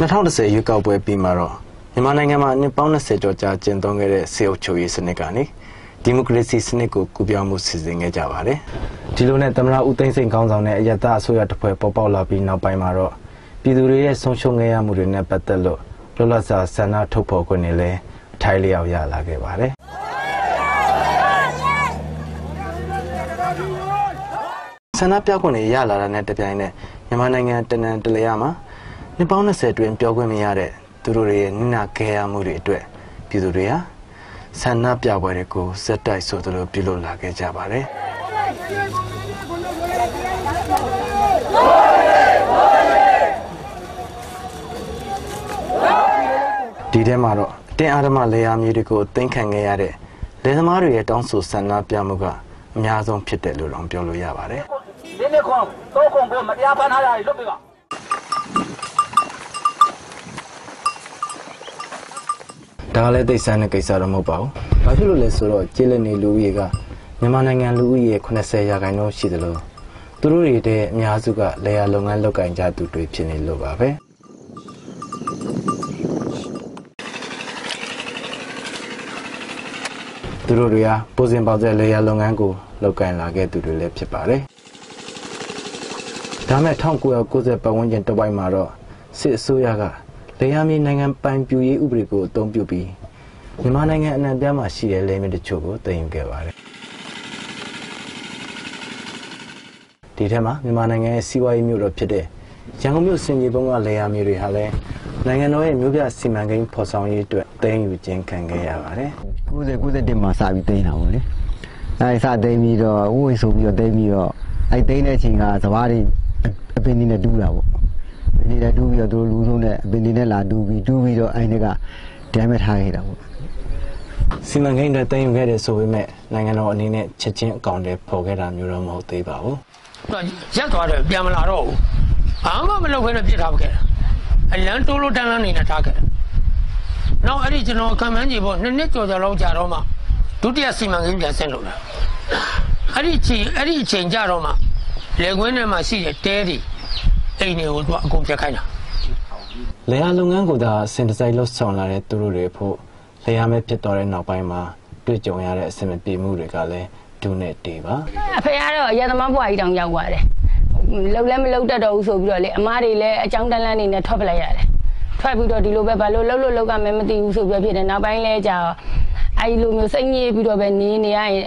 2010ရွေးကောက်ပွဲပြီးမှာတော့မြန်မာနိုင်ငံမှာနှစ်ပေါင်း20ကျော်ကြာကျင့်သုံးခဲ့တဲ့စေအုပ်ချုပ်ရေးစနစ်ကနေဒီမိုကရေစီစနစ်ကိုကူပြောင်းမှုစီစဉ်ခဲ့ကြပါတယ်။ဒီလိုနဲ့သမ္မတဦးသိန်းစိန်ခေါင်းဆောင်တဲ့အယက်သားအစိုးရတစ်ဖွဲ့ပေါ်ပေါက်လာပြီးနောက်ပိုင်းမှာတော့ပြည်သူတွေရဲ့ဆုံးရှုံးခဲ့ရမှုတွေနဲ့ပတ်သက်လို့လွတ်လပ်စွာဆန္ဒထုတ်ဖော်ခွင့်တွေလည်းထိုင်လျောက်ရလာခဲ့ပါတယ်။ဆန္ဒပြခွင့်တွေရလာတာနဲ့တပြိုင်နက်မြန်မာနိုင်ငံတနန်တလျာမှာ နှစ်ပေါင်း20အတွင်းပြောခွင့်မရတဲ့သူတို့ရဲ့နိနာခဲရမှုတွေအတွက်ပြည်သူတွေဟာဆန္ဒပြပွဲတွေကိုစက်တိုက်ဆိုသလိုပြုလုပ်လာခဲ့ကြပါတယ်ဒီထဲမှာတော့အတင်းအဓမ္မလေယာမြေတွေကိုသိမ်းခံခဲ့ရတဲ့လယ်သမားတွေရဲ့တောင်းဆိုဆန္ဒပြမှုကအများဆုံးဖြစ်တယ်လို့တော့ပြောလို့ရပါတယ်ဒီနေ့ခွန်သုံးခွန်ဖို့မတရားဖမ်းထားတာတွေလွတ်ပေးပါ ဒါကလည်းသိဆန်းတဲ့ကိစ္စတော့မဟုတ်ပါဘူး။ဘာဖြစ်လို့လဲဆိုတော့ကျေးလက်နေလူဦးရေကမြန်မာနိုင်ငံလူဦးရေ80ရာခိုင်နှုန်းရှိသလိုသူတို့တွေတဲ့အများစုကလေယာလုပ်ငန်းလုပ်ကင်ကြသူတွေဖြစ်နေလို့ပါပဲ။သူတို့တွေဟာပိုစင်ပေါတဲ့လေယာလုပ်ငန်းကိုလုပ်ကင်လာခဲ့သူတွေလည်းဖြစ်ပါတယ်။ဒါမဲ့1990ပတ်ဝန်းကျင်တစ်ဝိုက်မှာတော့စစ်အစိုးရက လေယာမြေနိုင်ငံပိုင်ပြူရေးဥပဒေကိုအသုံးပြုပြီးမြန်မာနိုင်ငံအနှံ့ပြားမှာရှိတဲ့လေယာဉ်တချို့ကိုတင်ယူခဲ့ပါတယ်။ဒီထဲမှာမြန်မာနိုင်ငံရဲ့စီးပွားရေးမြို့တော်ဖြစ်တဲ့ရန်ကုန်မြို့စင်ကြီးဘုံကလေယာမြေတွေဟာလည်းနိုင်ငံတော်ရဲ့မြို့ပြစီမံကိန်းဖော်ဆောင်ရေးအတွက်တင်ယူခြင်းခံခဲ့ရပါတယ်90 91မှာစပြီးတိန်းတာပေါ့လေအဲစတိန်းပြီးတော့ဥဝေဆိုပြီးတော့တိန်းပြီးတော့အဲတိန်းတဲ့အချိန်ကစဘာတွေအပင်နေနဲ့တူးတာပေါ့အ ပင်နေနဲ့တူးပြီးတော့သူတို့လူဆုံးနဲ့အပင်နေနဲ့လာတူးပြီးတူးပြီးတော့အဲဒီကဒဲမဲ့ထားခဲ့တာပေါ့။စီမံကိန်းတွေတင်ယူခဲ့တယ်ဆိုပေမဲ့နိုင်ငံတော်အနေနဲ့ချက်ချင်းအကောင့်တွေပေါ်ခဲ့တာမျိုးတော့မဟုတ်သေးပါဘူး။ရက်သွားတယ်ပြန်မလာတော့ဘူးဘာမှမလုပ်ခဲနဲ့ပြစ်ထားခဲ့တာအလန်းတိုးလို့တန်းလန်းနေနဲ့ထားခဲ့တယ်နောက်အဲ့ဒီကျွန်တော်ခံမှန်းကြည့်ဖို့နှစ်နှစ်ကျော်ကျော်လောက်ကြာတော့မှဒုတိယစီမံကိန်းပြန်ဆင်းလို့လာအဲ့ဒီချိန်အဲ့ဒီအချိန်ကြာတော့မှလေကွင်းထဲမှာရှိတဲ့တဲတွေ အိမ်တွေကိုသူကအကုန်ပြတ်ခိုင်းတာလေယာလုပ်ငန်းကိုသာစင်တစိုက်လှုပ်ဆောင်လာတဲ့သူတို့တွေဖို့လေယာမဲ့ဖြစ်သွားတဲ့နောက်ပိုင်းမှာတွေ့ကြုံရတဲ့အဆင်မပြေမှုတွေကလည်းဒုနဲ့တေပါအဖေကတော့အရသမားဘွားကြီးတောင်ရောက်သွားတယ်လှုပ်လည်းမလှုပ်တတ်တော့ဘူးဆိုပြီးတော့လေအမားတွေလည်းအကြောင်းတန်းလန်းနေနဲ့ထွက်ပလိုက်ရတယ်ထွက်ပြီးတော့ဒီလိုပဲဘာလို့လှုပ်လို့လှုပ်ကမယ်မသိဘူးဆိုပြီးတော့ဖြစ်တယ်နောက်ပိုင်းလဲကြာအဲဒီလိုမျိုးစိတ်ညစ်ပြီးတော့ပဲနေနေရရင်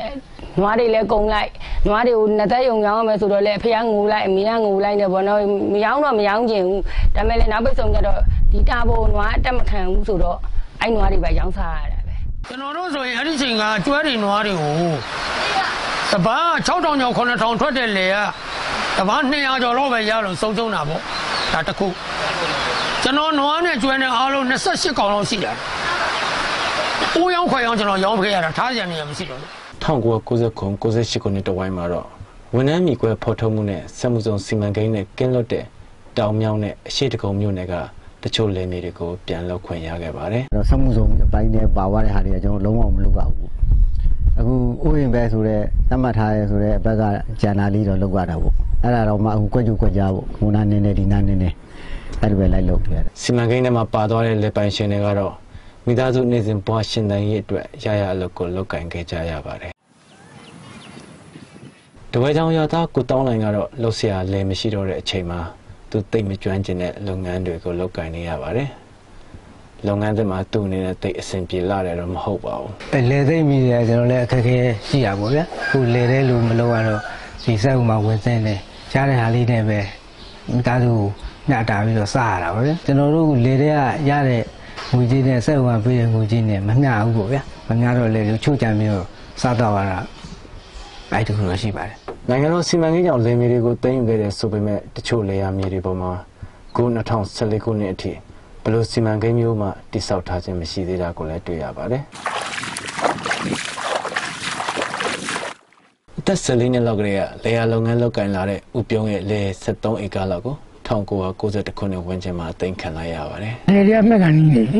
နွားတွေလည်းကုံလိုက်နွားတွေကိုနှစ်သက်ယုံရောင်းရမယ်ဆိုတော့လေအဖေကငိုလိုက်အမေကငိုလိုက်နေပေါ့နော်မရောင်းတော့မရောင်းချင်ဘူးဒါပေမဲ့လည်းနောက်ပိတ်ဆုံးကြတော့ဒီတာဖို့နွားအတက်မခံဘူးဆိုတော့အဲ့နွားတွေပဲရောင်းစားရတာပဲကျွန်တော်တို့ဆိုရင်အဲ့ဒီချိန်ကကျွဲတွေနွားတွေကိုတပား6000ကျော်9000ထွက်တဲ့လေကတပား200ကျော်လောက်ပဲရလို့စုံစုံတာပေါ့ဒါတစ်ခုကျွန်တော်နွားနဲ့ကျွဲနဲ့အားလုံး28កောင်လောက်ရှိတာ။အိုးရောင်းခွဲရောင်းကျွန်တော်ရောင်းခဲ့ရတာထားကြံနေရမရှိတော့ဘူး 1990ခု98ခုနှစ်တဝိုင်းမှာတော့ဝန်ထမ်းမိကွဲဖော်ထုတ်မှုနဲ့စက်မှုစုံစီမံကိန်းနဲ့ကင်းလွတ်တဲ့တောင်မြောင်းနဲ့အရှိတကုံမြို့နယ်ကတချို့လယ်မြေတွေကိုပြန်လောက်ခွင့်ရခဲ့ပါတယ်အဲ့တော့စက်မှုစုံအပိုင်းနဲ့ပါသွားတဲ့ဟာတွေကကျွန်တော်လုံးဝမလုပ်ပါဘူးအခုဥယျာဉ်ပဲဆိုတော့သတ်မှတ်ထားရဲဆိုတော့ဘက်ကဂျန်နာလေးတော့လောက်ရတာပေါ့အဲ့ဒါတော့မှအခုကွက်ကြွကွက်ကြပေါ့ဟိုနာနေနေဒီနာနေနေအဲ့ဒီပဲလိုက်လုပ်ပြရတယ်စီမံကိန်းထဲမှာပါသွားတဲ့လက်ပိုင်ရှင်တွေကတော့မိသားစုနေစဉ်ဘဝရှင်သန်ရေးအတွက်ရရအလုပ်ကိုလုပ်ကင်ခဲ့ကြရပါတယ် တဝဲချောင်းရသားကိုတောင်းလိုင်ကတော့လှုပ်ရှားလဲမရှိတော့တဲ့အချိန်မှာသူတိတ်မကျွမ်းကျင်တဲ့လုပ်ငန်းတွေကိုလုပ်ကင်နေရပါတယ်လုပ်ငန်းတွေမှာသူ့အနေနဲ့တိတ်အဆင်ပြေလာတယ်တော့မဟုတ်ပါဘူးပဲလေသိမ့်မိတယ်ကျွန်တော်လည်းအခက်အခဲရှိရပါဗျာခုလေတဲ့လူမလို့ကတော့ဒီစက်ဥမှာဝင်စင်းတယ်ရှားတဲ့ဟာလေးနဲ့ပဲမိသားစုကိုညှတာပြီးတော့စားရတာပါဗျာကျွန်တော်တို့လေတဲ့ကရတဲ့ငွေကြီးနဲ့စက်ဥမှာပေးတဲ့ငွေကြီးနဲ့မမျှဘူးပေါ့ဗျာမမျှတော့လေချို့ကြံပြီးတော့စားတော့ရတာအဲ့ဒီလိုတော့ရှိပါတယ် နိုင်ငံတော်စီမံကိန်းကြောင့်လယ်မြေတွေကိုသိမ်းယူခဲ့တဲ့ဆိုပေမဲ့တချို့လေယာမြေတွေပေါ်မှာခု2014ခုနှစ်အထိဘယ်လို့စီမံကိန်းမျိုးမှတိစောက်ထားခြင်းမရှိသေးတာကိုလည်းတွေ့ရပါတယ်အသက်14နှစ်လောက်ကလေးကလေယာလုပ်ငန်းလုပ်ကင်လာတဲ့ဥပြုံးရဲ့လေ73ဧကလောက်ကို1992ခုနှစ်ဝန်းကျင်မှာတင်ခံလိုက်ရပါတယ်လေတွေကမှတ်ကန်နီးနေလေ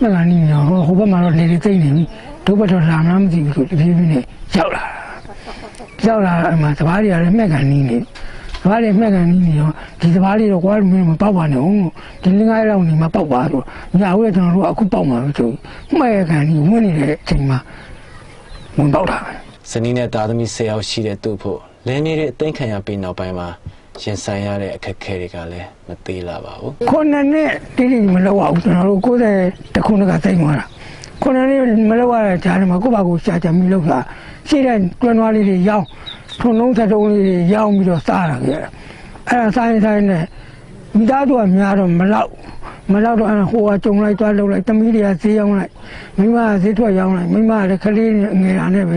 မှတ်ကန်နီးနေတော့ဟိုဟိုဘက်မှာတော့လေတွေသိမ့်နေပြီဒုဘက်တော့လာမလားမသိဘူးဆိုတဖြည်းဖြည်းနဲ့ရောက်လာတာ ရောက်လာအမှသဘာဝတွေကလည်းမှတ်ကန်နီးနေစဘာတွေမှက်ကန်နေနေတော့ဒီစဘာလေးတော့ကွာမင်းမပေါက်ပါနဲ့ဟုတ်ဒီလင်းကားလောက်နေမှာပေါက်ပါဆိုညာဦးကျွန်တော်တို့အခုပေါက်မှာပဲဆိုမှက်ကန်နေဝင်နေတဲ့အချိန်မှာဝင်ပေါက်တာပဲဇနီးနဲ့သားသမီး၁၀ယောက်ရှိတဲ့သူ့ဖို့လင်းနေတဲ့အသိခံရပြီးနောက်ပိုင်းမှာရင်ဆိုင်ရတဲ့အခက်အခဲတွေကလည်းမသေးလာပါဘူးခုနှစ်နှစ်တိတိမလောက်အောင်ကျွန်တော်တို့90တခုနှစ်ကသိမ်းသွားတာ ခုနှစ်နှစ်မလောက်ရတဲ့ဂျားမှာကိုယ့်ဘာကိုရှာချင်ပြီးလောက်တာရှိတဲ့တွန်းသွားလေးတွေရောင်းထုံလုံးချက်တုံးလေးတွေရောင်းပြီးတော့စားတာကြအဲ့ဒါစားရင်စားရင်နဲ့မိသားစုကများတော့မလောက်မလောက်တော့အဲ့ဟိုကကြုံလိုက်သွားလောက်လိုက်တမီးတွေကဈေးရောင်းလိုက်မိမကဈေးထွက်ရောင်းလိုက်မိမကလည်းခလေးငယ်တာနဲ့ပဲ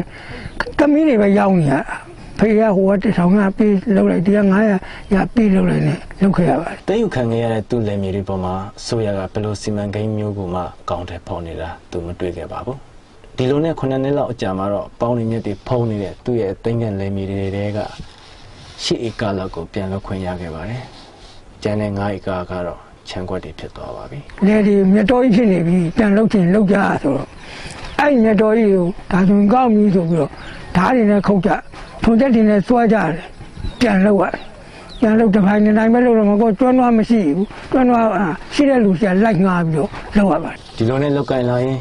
တမီးတွေပဲရောင်းနေရ ဖေကဟိုကတထောင်ကပြေးလောက်လိုက်တရား900ရပြေးလောက်လိုက်နဲ့လောက်ခဲ့ရပါတယ်။တည်ယူခံခဲ့ရတဲ့သူ့လယ်မြေတွေပေါ်မှာအစိုးရကဘယ်လိုစီမံကိန်းမျိုးကိုမှကောင်းတယ်ဖော်နေတာသူမတွေ့ခဲ့ပါဘူး။ဒီလိုနဲ့9နှစ်လောက်အကြာမှာတော့ပေါင်းနေမြက်တွေဖုံးနေတဲ့သူ့ရဲ့အသိဉာဏ်လယ်မြေတွေကရှစ်ဧကလောက်ကိုပြန်လောက်ခွင့်ရခဲ့ပါတယ်။ကျန်တဲ့9ဧကကတော့ခြံကွက်တွေဖြစ်သွားပါပြီ။လေဒီမြတ်တော်ကြီးဖြစ်နေပြီပြန်လုတ်ချင်လုတ်ကြဆိုတော့အဲ့ဒီမြတ်တော်ကြီးကိုဒါဆိုရင်ကောင်းပြီဆိုပြီးတော့ဓာတ်တွေနဲ့ခုတ်ကြ ထုံတက်တွေနဲ့စွဲကြတယ်ပြန်လုတ်ရတယ်ပြန်လုတ်တစ်ပိုင်းတစ်တိုင်းပဲလုတ်တော့မကောကျွမ်းသွားမရှိဘူးကျွမ်းသွားအာရှိတဲ့လူစီကလိုက်ငါပြီးတော့လုတ်ရပါတယ်ဒီလိုနဲ့လောက်ကင်လာရင်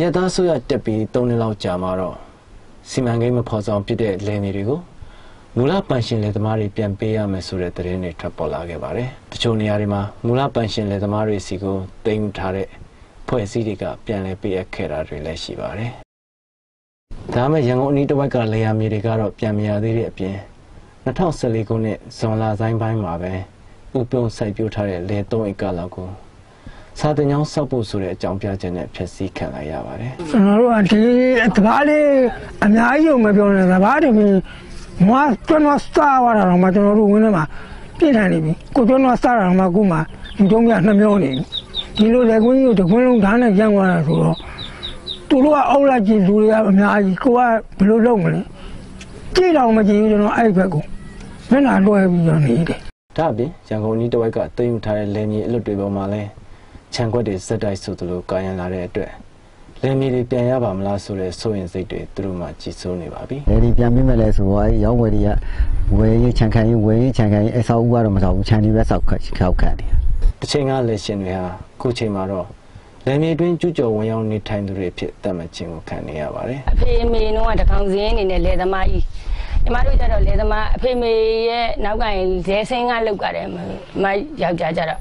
ရတသားဆိုရတက်ပြီး3နှစ်လောက်ကြာမှာတော့စီမံကိန်းမဖော်ဆောင်ဖြစ်တဲ့လယ်မြေတွေကိုမူလပန်ရှင်လယ်သမားတွေပြန်ပေးရမယ်ဆိုတဲ့သတင်းတွေထွက်ပေါ်လာခဲ့ပါတယ်။တချို့နေရာတွေမှာမူလပန်ရှင်လယ်သမားတွေစီကိုတင်ယူထားတဲ့ဖွဲ့စည်းတွေကပြန်လည်ပေးအပ်ခဲ့တာတွေလည်းရှိပါတယ်။ ဒါမှမဟုတ်ရန်ကုန်အနီးတစ်ဝိုက်ကလေယာမြေတွေကတော့ပြန်မရသေးတဲ့အပြင်2014ခုနှစ်ဇွန်လဆိုင်ပိုင်းမှာပဲဥပြုံစိုက်ပျိုးထားတဲ့လယ်3ဧကလောက်ကိုစာတင်ကြောင်းစောက်ဖို့ဆိုတဲ့အကြောင်းပြချက်နဲ့ဖျက်ဆီးခံလိုက်ရပါတယ်ကျွန်တော်တို့ကဒီတကားလေးအများကြီးကိုမပြောနဲ့တကားတွေမင်းမွားကျွမ်းသွားစားသွားတာတော့မှကျွန်တော်တို့ဝင်းထဲမှာပြည့်ထန်နေပြီကိုကျွမ်းသွားစားတာတော့မှအခုမှဒီတုံးပြနှမျောနေပြီဒီလိုလေကွင်းကြီးကိုတကွင်းလုံးဓာတ်နဲ့ရန်သွားတာဆိုတော့ သူတို့ကအောက်လိုက်ကြည့်လူတွေကအများကြီးကိုကဘယ်လိုလုပ်မလဲကြည့်တော့မကြည့်ဘူးကျွန်တော်အဲ့ဘက်ကိုမျက်နှာလွှဲပြီးတော့နေတယ်။ဒါအပြင်ရန်ကုန်အနီးတစ်ဝိုက်ကသိမ်းယူထားတဲ့လယ်မြေအလွတ်တွေပေါ်မှာလည်းခြံခွက်တွေစက်တိုက်ဆိုသလိုကာယံလာတဲ့အတွက်လယ်မြေတွေပြန်ရပါမလားဆိုတဲ့စိုးရင်စိတ်တွေသူတို့မှကြီးစိုးနေပါပြီလေဒီပြန်ပြီးမဲ့လဲဆိုတော့အဲရောင်းဝယ်တွေကဝယ်ရေးခြံခံရေးဝယ်ရေးခြံခံရေးအဆောက်အဦကတော့မဆောက်ဘူးခြံတွေပဲဆောက်ခတ်ခောက်ခတ်တယ်။တစ်ချိန်ကလယ်ရှင်တွေဟာအခုချိန်မှာတော့ လယ်မြေတွင်းကျူးကျော်ဝင်ရောက်နေထိုင်သူတွေဖြစ်တတ်မှတ်ခြင်းကိုခံနေရပါတယ်အဖေအမေတို့ကတကောင်စင်းအနေနဲ့လယ်သမားကြီးညီမတို့ကျတော့လယ်သမားအဖေမေရဲ့နောက်ကရင်လယ်စင်းကလောက်ကြတယ်မယောက်ျားကျတော့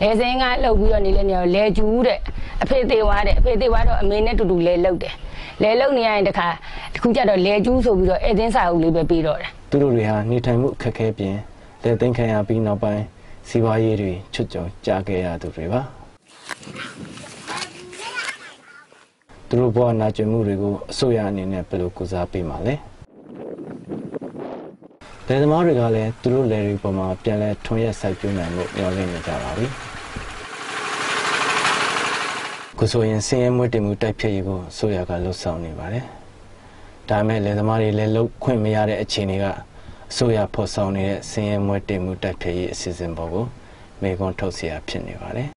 လယ်စင်းကလောက်ပြီးတော့နေလဲနေတော့လယ်ကျူးတဲ့အဖေသေးွားတဲ့အဖေသေးွားတော့အမေနဲ့တူတူလယ်လောက်တယ်လယ်လောက်နေရရင်တခါတခုကျတော့လယ်ကျူးဆိုပြီးတော့အဲတင်းစာအုပ်လေးပဲပြီးတော့တယ်။သူတို့တွေဟာနေထိုင်မှုအခက်အခဲပြင်လယ်သိမ်းခံရပြီးနောက်ပိုင်းစီးပွားရေးတွေချွတ်ကြုံကြခဲ့ရသူတွေပါ။ သူတို့ဘဝနာကျင်မှုတွေကိုအစိုးရအနေနဲ့ဘယ်လိုကုစားပေးမှာလဲလယ်သမားတွေကလည်းသူတို့လယ်တွေပေါ်မှာပြန်လဲထွန်ရက်စိုက်ပျိုးနိုင်လို့မျှော်လင့်နေကြပါပြီခုဆိုရင်စင်ရဲမွေးတင်မှုတိုက်ဖြတ်ရေးကိုအစိုးရကလှုပ်ဆောင်နေပါတယ်ဒါပေမဲ့လယ်သမားတွေလည်းလှုပ်ခွင့်မရတဲ့အခြေအနေကအစိုးရဖော်ဆောင်နေတဲ့စင်ရဲမွေးတင်မှုတိုက်ဖြတ်ရေးအစီအစဉ်ပေါ်ကိုမေကွန်ထုတ်เสียဖြစ်နေပါတယ်